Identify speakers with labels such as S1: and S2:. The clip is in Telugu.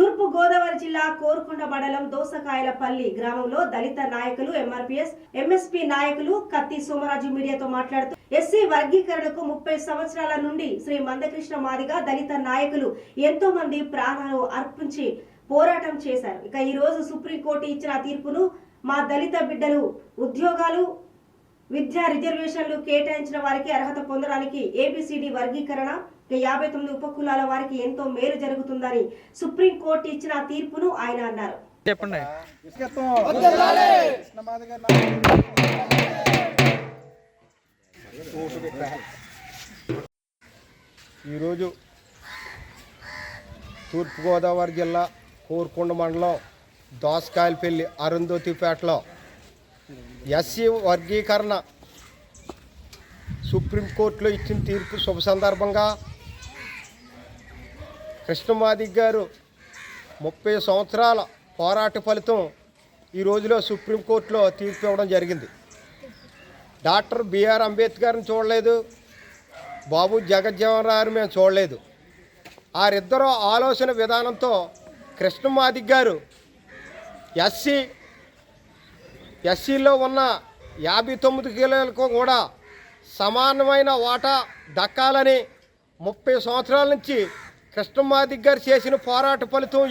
S1: తూర్పు గోదావరి జిల్లా కోరుకొండ మండలం దోసకాయలపల్లి గ్రామంలో దళిత నాయకులు ఎంఆర్పీఎస్ ఎంఎస్పీ నాయకులు కత్తి సోమరాజు మీడియాతో మాట్లాడుతూ ఎస్సీ వర్గీకరణకు ముప్పై సంవత్సరాల నుండి శ్రీ మందకృష్ణ మాదిగా దళిత నాయకులు ఎంతో మంది ప్రాణాలు అర్పించి పోరాటం చేశారు. ఇక ఈ రోజు సుప్రీంకోర్టు ఇచ్చిన తీర్పును మా దళిత బిడ్డలు ఉద్యోగాలు విద్యా రిజర్వేషన్లు కేటాయించిన వారికి అర్హత పొందడానికి ఏబిసిడి వర్గీకరణ యాభై తొమ్మిది ఉపకులాల వారికి ఎంతో మేలు జరుగుతుందని సుప్రీంకోర్టు ఇచ్చిన తీర్పును ఆయన అన్నారు.
S2: చెప్పండి.
S3: ఈరోజు తూర్పుగోదావరి జిల్లా కోరుకొండ మండలం దోసకాయలపల్లి అరుంధోతిపేటలో ఎస్సీ వర్గీకరణ సుప్రీంకోర్టులో ఇచ్చిన తీర్పు శుభ సందర్భంగా కృష్ణమాదిక్ గారు ముప్పై సంవత్సరాల పోరాట ఫలితం ఈ రోజులో సుప్రీంకోర్టులో తీర్పు ఇవ్వడం జరిగింది. డాక్టర్ బిఆర్ అంబేద్కర్ని చూడలేదు. బాబు జగజ్జీవన్ రావు మేము చూడలేదు. వారిద్దరూ ఆలోచన విధానంతో కృష్ణమాదిక్ గారు ఎస్సీ ఎస్సీలో ఉన్న యాభై తొమ్మిది కిలోలకు కూడా సమానమైన వాటా దక్కాలని ముప్పై సంవత్సరాల నుంచి కృష్ణమాదిక్ గారు చేసిన పోరాట ఫలితం